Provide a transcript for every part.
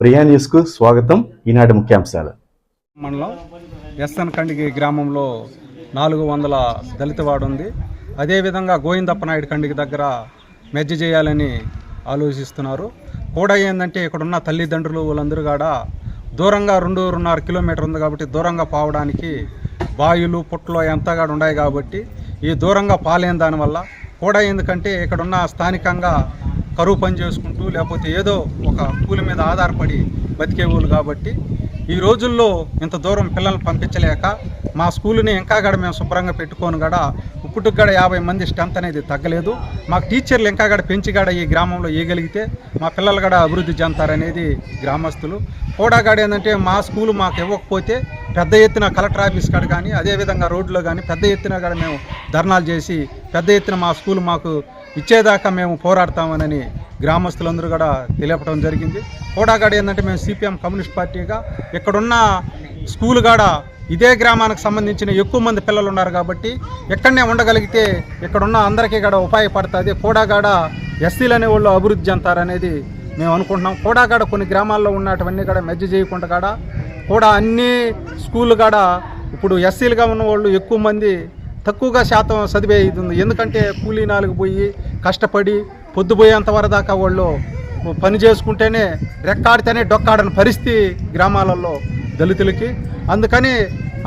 ప్రియా న్యూస్కు స్వాగతం. ఈనాటి ముఖ్యాంశాలు. మండలం ఎస్ఎన్ కండిగి గ్రామంలో నాలుగు వందల దళిత వాడు ఉంది. అదేవిధంగా గోవిందప్పనాయుడు కండిగి దగ్గర మెజ్జ చేయాలని ఆలోచిస్తున్నారు. కూడా ఏంటంటే ఇక్కడున్న తల్లిదండ్రులు వాళ్ళందరూ కూడా దూరంగా రెండున్నర కిలోమీటర్ ఉంది కాబట్టి దూరంగా పోవడానికి బావిలు పుట్టలు ఎంతగా ఉన్నాయి కాబట్టి ఈ దూరంగా పాలేని దానివల్ల కూడా ఎందుకంటే ఇక్కడున్న స్థానికంగా కరువు పని చేసుకుంటూ లేకపోతే ఏదో ఒక కూలి మీద ఆధారపడి బతికేవాళ్ళు కాబట్టి ఈ రోజుల్లో ఇంత దూరం పిల్లల్ని పంపించలేక మా స్కూల్ని ఇంకా గడ మేము శుభ్రంగా పెట్టుకొని గడ ఇప్పటికి గడ యాభై మంది స్ట్రెంత్ అనేది తగ్గలేదు. మాకు టీచర్లు ఇంకా గడ పెంచి గడ ఈ గ్రామంలో ఇవ్వగలిగితే మా పిల్లలు గడ అభివృద్ధి చెందుతారనేది గ్రామస్తులు. కూడా ఏంటంటే మా స్కూలు మాకు ఇవ్వకపోతే పెద్ద ఎత్తున కలెక్టర్ ఆఫీస్ కాడ కానీ అదేవిధంగా రోడ్లో కానీ పెద్ద ఎత్తున కూడా మేము ధర్నాలు చేసి పెద్ద ఎత్తున మా స్కూల్ మాకు ఇచ్చేదాకా మేము పోరాడతామనని గ్రామస్తులందరూ కూడా తెలియపడం జరిగింది. కోడాగాడ ఏంటంటే మేము సిపిఎం కమ్యూనిస్ట్ పార్టీగా ఇక్కడున్న స్కూల్ కాడ ఇదే గ్రామానికి సంబంధించిన ఎక్కువ మంది పిల్లలు ఉన్నారు కాబట్టి ఎక్కడనే ఉండగలిగితే ఇక్కడున్న అందరికీ కూడా ఉపయోగపడుతుంది కోడాగాడ ఎస్సీలు అనే వాళ్ళు అభివృద్ధి చెందారనేది మేము అనుకుంటున్నాం. కోడాగాడ కొన్ని గ్రామాల్లో ఉన్నటువన్నీ కూడా మెజ్జ చేయకుండా కాడ కూడా అన్ని స్కూళ్ళు కాడ ఇప్పుడు ఎస్సీలుగా ఉన్న వాళ్ళు ఎక్కువ మంది తక్కువగా శాతం చదివే ఇది ఉంది ఎందుకంటే కూలీ నాలుగు పోయి కష్టపడి పొద్దుపోయేంత వరదాకా వాళ్ళు పని చేసుకుంటేనే రెక్కాడితేనే డొక్కాడని పరిస్థితి గ్రామాలలో దళితులకి. అందుకని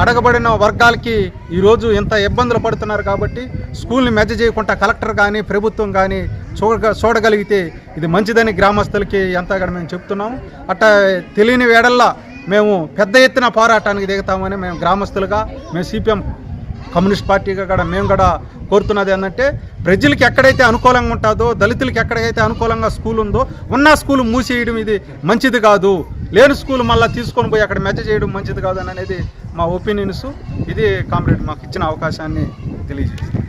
అడగబడిన వర్గాలకి ఈరోజు ఇంత ఇబ్బందులు పడుతున్నారు కాబట్టి స్కూల్ని మెజ్జ చేయకుండా కలెక్టర్ కానీ ప్రభుత్వం కానీ చూడగ చూడగలిగితే ఇది మంచిదని గ్రామస్తులకి ఎంతగా మేము చెప్తున్నాము అట్టా తెలియని వేడల్లా మేము పెద్ద ఎత్తున పోరాటానికి దిగుతామని మేము గ్రామస్తులుగా మేము సిపిఎం కమ్యూనిస్ట్ పార్టీగా కూడా మేము కూడా కోరుతున్నది ఏంటంటే ప్రజలకి ఎక్కడైతే అనుకూలంగా ఉంటుందో దళితులకి ఎక్కడైతే అనుకూలంగా స్కూల్ ఉందో ఉన్న స్కూల్ మూసేయడం ఇది మంచిది కాదు. లేని స్కూల్ మళ్ళీ తీసుకొని పోయి అక్కడ మెచ్చ చేయడం మంచిది కాదు అనేది మా ఒపీనియన్స్. ఇది కామ్రేడ్ మాకు ఇచ్చిన అవకాశాన్ని తెలియజేస్తుంది.